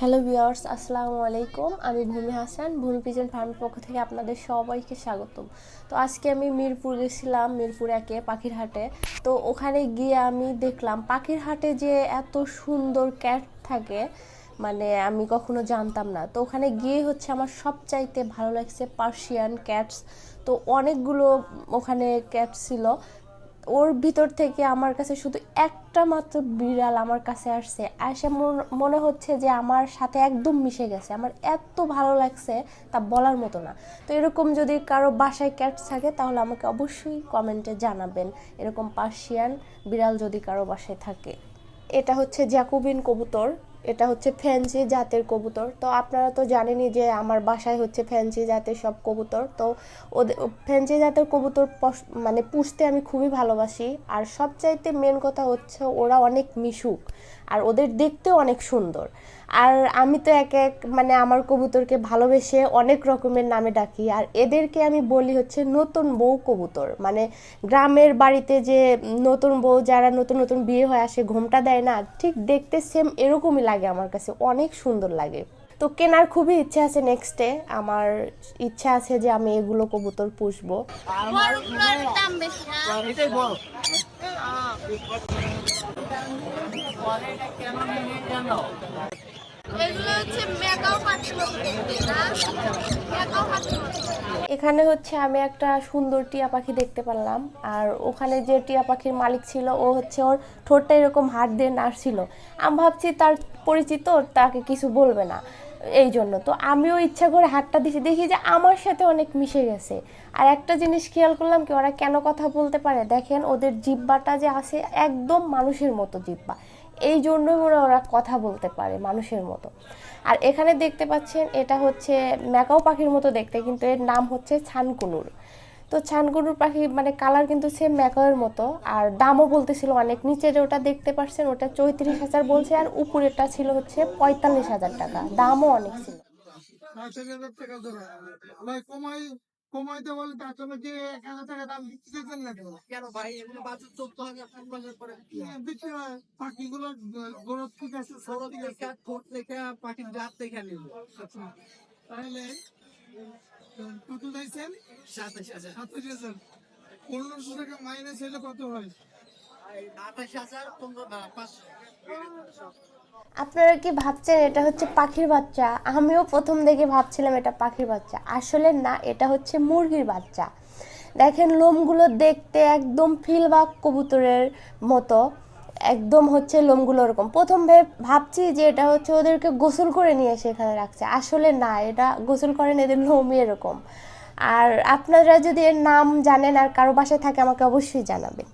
Hello viewers আসসালামু আলাইকুম। আমি ভূমি হাসান, ভূমি পিজন ফার্মের পক্ষ থেকে আপনাদের সবাইকে স্বাগতম। তো আজকে আমি মিরপুর গেছিলাম, মিরপুর একে পাখির হাটে তো ওখানে গিয়ে আমি দেখলাম পাখির হাটে যে এত সুন্দর ক্যাট থাকে মানে আমি কখনো জানতাম না। তো ওখানে গিয়ে হচ্ছে আমার সবচাইতে ভালো লাগছে পার্সিয়ান ক্যাটস তো অনেকগুলো ওখানে ক্যাট ছিল। ওর ভিতর থেকে আমার কাছে শুধু একটা মাত্র বিড়াল আমার কাছে আসছে। আসে মন- মনে হচ্ছে যে আমার সাথে একদম মিশে গেছে। আমার এত ভালো লাগছে তা বলার মতো না। তো এরকম যদি কারও বাসায় ক্যাটস থাকে, তাহলে আমাকে অবশ্যই কমেন্টে জানাবেন। এরকম পার্সিয়ান বিড়াল যদি কারও বাসায় থাকে। এটা হচ্ছে জ্যাকুবিন কবুতর। এটা হচ্ছে ফ্যান্সি জাতের কবুতর। তো আপনারা তো জানেনই যে আমার বাসায় হচ্ছে ফ্যান্সি জাতের সব কবুতর। তো ওদের ফ্যান্সি জাতের কবুতর মানে পুষতে আমি খুবই ভালোবাসি। আর সবচাইতে মেন কথা হচ্ছে ওরা অনেক মিশুক। আর ওদের দেখতেও অনেক সুন্দর। আর আমি তো এক এক মানে আমার কবুতরকে ভালোবেসে অনেক রকমের নামে ডাকি। আর এদেরকে আমি বলি হচ্ছে নতুন বউ কবুতর। মানে গ্রামের বাড়িতে যে নতুন বউ যারা নতুন নতুন বিয়ে হয়ে আসে ঘোমটা দেয় না ঠিক দেখতে সেম এরকমই লাগে আমার কাছে। অনেক সুন্দর লাগে। তো কেনার খুবই ইচ্ছে আছে নেক্সটে আমার ইচ্ছা আছে যে আমি এগুলো কবুতর পুষবো। এখানে হচ্ছে আমি একটা সুন্দর টিয়া পাখি দেখতে পারলাম। আর ওখানে যে টিয়া পাখির মালিক ছিল, ও হচ্ছে ওর ঠোঁটটা এরকম হাত দিয়ে নাড়ছিল। আমি ভাবছি তার পরিচিত, তাকে কিছু বলবে না। এই জন্য তো আমিও ইচ্ছা করে হাতটা দিছি। দেখি যে আমার সাথে অনেক মিশে গেছে। আর একটা জিনিস খেয়াল করলাম কি, ওরা কেন কথা বলতে পারে? দেখেন, ওদের জিব্বাটা যে আছে একদম মানুষের মতো জিব্বা এই জন্য ওরা ওরা কথা বলতে পারে মানুষের মতো। আর এখানে দেখতে পাচ্ছেন, এটা হচ্ছে ম্যাকাও পাখির মতো দেখতে, কিন্তু এর নাম হচ্ছে ছানকুনুর। তো ছানকুনুর পাখি মানে কালার কিন্তু সেম ম্যাকাওয়ের মতো। আর দামও বলতেছিল অনেক। নিচে যে ওটা দেখতে পাচ্ছেন ওটা চৌত্রিশ হাজার বলছে, আর উপরেরটা ছিল হচ্ছে পঁয়তাল্লিশ হাজার টাকা। দামও অনেক ছিল। কমাইতে হাজার টাকা দাম না পাখির তাহলে কত চাইছেন সাতাশ হাজার। সাতাশ হাজার। পনেরোশো টাকা মাইনাস হলে কত হয়? আঠাশ হাজার পনেরো পাঁচশো। আপনারা কি ভাবছেন এটা হচ্ছে পাখির বাচ্চা? আমিও প্রথম দেখে ভাবছিলাম এটা পাখির বাচ্চা। আসলে না এটা হচ্ছে মুরগির বাচ্চা। দেখেন লোমগুলো দেখতে একদম ফিলবাক কবুতরের মতো। একদম হচ্ছে লোমগুলো ওরকম। প্রথম ভেবে ভাবছি যে এটা হচ্ছে ওদেরকে গোসল করে নিয়ে এসে এখানে রাখছে। আসলে না, এটা গোসল করেন এদের লোমই এরকম। আর আপনারা যদি এর নাম জানেন আর কারও বাসায় থাকে, আমাকে অবশ্যই জানাবেন।